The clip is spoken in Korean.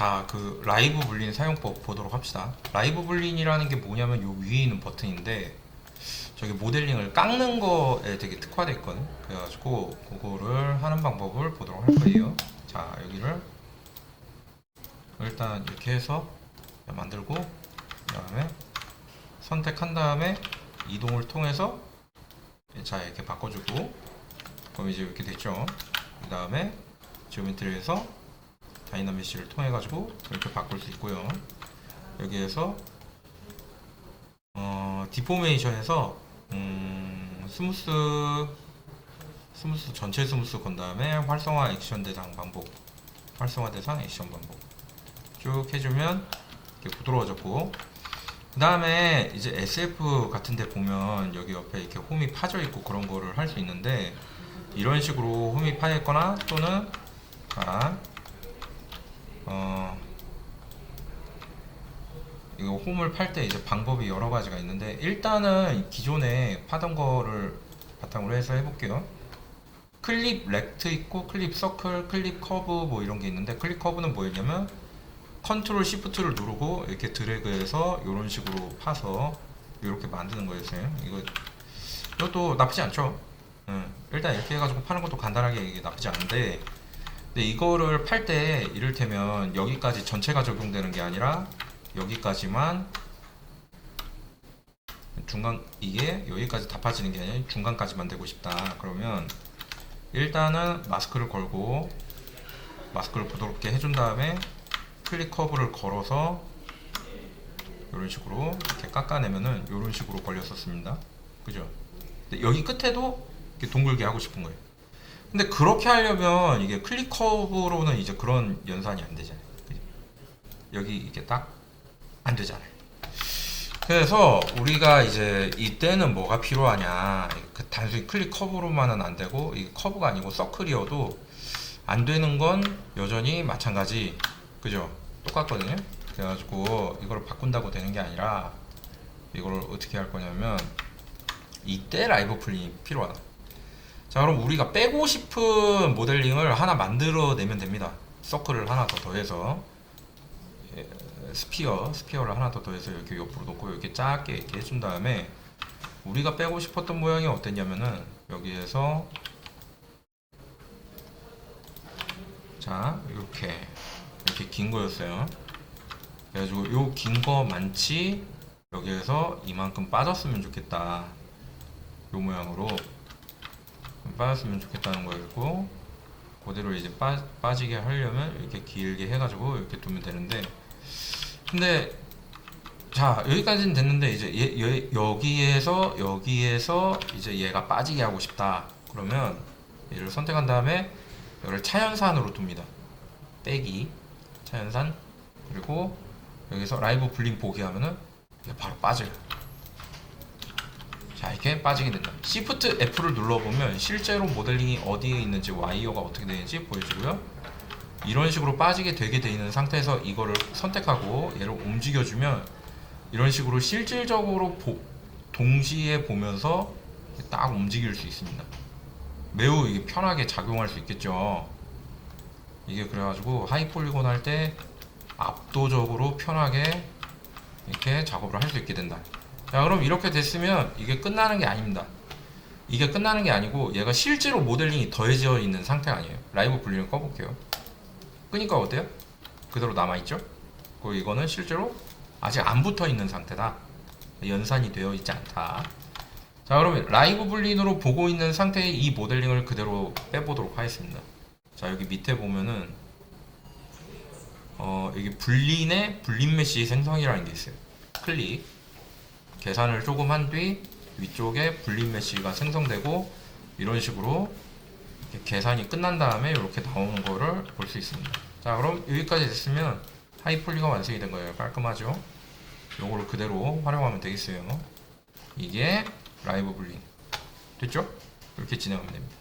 자, 그 라이브 불린 사용법 보도록 합시다. 라이브 불린이라는 게 뭐냐면 요 위에 있는 버튼인데 저기 모델링을 깎는 거에 되게 특화되어 있거든. 그래가지고 그거를 하는 방법을 보도록 할 거예요. 자, 여기를 일단 이렇게 해서 만들고 그다음에 선택한 다음에 이동을 통해서 자 이렇게 바꿔주고 그럼 이제 이렇게 됐죠. 그 다음에 지오메트리에서 다이나미시를 통해 가지고 이렇게 바꿀 수 있고요. 여기에서 어, 디포메이션에서 음, 스무스 스무스 전체 스무스 건 다음에 활성화 액션 대상 반복 활성화 대상 액션 반복 쭉 해주면 이렇게 부드러워졌고 그 다음에 이제 SF 같은데 보면 여기 옆에 이렇게 홈이 파져 있고 그런 거를 할 수 있는데 이런 식으로 홈이 파져 있거나 또는 아, 어, 이거 홈을 팔 때 이제 방법이 여러 가지가 있는데 일단은 기존에 파던 거를 바탕으로 해서 해볼게요. 클립 렉트 있고 클립 서클, 클립 커브 뭐 이런 게 있는데 클립 커브는 뭐였냐면 컨트롤 시프트를 누르고 이렇게 드래그해서 이런 식으로 파서 이렇게 만드는 거였어요. 이거 이것도 나쁘지 않죠. 응. 일단 이렇게 해가지고 파는 것도 간단하게 이게 나쁘지 않은데 근데 이거를 팔 때 이를테면 여기까지 전체가 적용되는 게 아니라 여기까지만 중간 이게 여기까지 다 빠지는 게 아니라 중간까지만 되고 싶다. 그러면 일단은 마스크를 걸고 마스크를 부드럽게 해준 다음에 클릭 커브를 걸어서 이런 식으로 이렇게 깎아내면은 이런 식으로 걸렸었습니다. 그죠? 여기 끝에도 이렇게 동글게 하고 싶은 거예요 근데 그렇게 하려면 이게 클릭 커브로는 이제 그런 연산이 안 되잖아요. 그죠? 여기 이게 딱 안 되잖아요. 그래서 우리가 이제 이때는 뭐가 필요하냐. 그 단순히 클릭 커브로만은 안 되고 이 커브가 아니고 서클이어도 안 되는 건 여전히 마찬가지. 그죠? 똑같거든요. 그래가지고 이걸 바꾼다고 되는 게 아니라 이걸 어떻게 할 거냐면 이때 라이브 플린이 필요하다 자 그럼 우리가 빼고 싶은 모델링을 하나 만들어내면 됩니다. 서클을 하나 더 더해서. 예, 스피어 스피어를 하나 더 더해서 이렇게 옆으로 놓고 이렇게 작게 이렇게 해준 다음에 우리가 빼고 싶었던 모양이 어땠냐면은 여기에서 자 이렇게 이렇게 긴 거였어요. 그래가지고 요 긴 거 많지 여기에서 이만큼 빠졌으면 좋겠다. 요 모양으로 빠졌으면 좋겠다는 거였고 그대로 이제 빠, 빠지게 하려면 이렇게 길게 해가지고 이렇게 두면 되는데 근데 자 여기까지는 됐는데 이제 얘, 얘- 여기에서 여기에서 이제 얘가 빠지게 하고 싶다. 그러면 얘를 선택한 다음에 이걸 차연산으로 둡니다. 빼기 차연산. 그리고 여기서 라이브 블링 보기 하면은 바로 빠져요 자 이렇게 빠지게 된다. Shift F를 눌러보면 실제로 모델링이 어디에 있는지 와이어가 어떻게 되는지 보여주고요. 이런 식으로 빠지게 되게 돼 있는 상태에서 이거를 선택하고 얘를 움직여주면 이런 식으로 실질적으로 보- 동시에 보면서 딱 움직일 수 있습니다. 매우 이게 편하게 작용할 수 있겠죠. 이게 그래가지고 하이 폴리곤 할 때 압도적으로 편하게 이렇게 작업을 할 수 있게 된다 자 그럼 이렇게 됐으면 이게 끝나는 게 아닙니다. 이게 끝나는 게 아니고 얘가 실제로 모델링이 더해져 있는 상태가 아니에요. 라이브 분리를 꺼볼게요. 끄니까 어때요? 그대로 남아있죠? 그리고 이거는 실제로 아직 안 붙어 있는 상태다. 연산이 되어 있지 않다. 자 그러면 라이브 불린으로 보고 있는 상태의 이 모델링을 그대로 빼보도록 하겠습니다. 자 여기 밑에 보면은 어 여기 불린의 불린 메시 생성이라는 게 있어요. 클릭 계산을 조금 한 뒤 위쪽에 불린 메시가 생성되고 이런 식으로 계산이 끝난 다음에 이렇게 나오는 거를 볼 수 있습니다. 자 그럼 여기까지 됐으면 하이폴리가 완성이 된 거예요. 깔끔하죠? 요거를 그대로 활용하면 되겠어요. 이게 라이브 불린 됐죠? 이렇게 진행하면 됩니다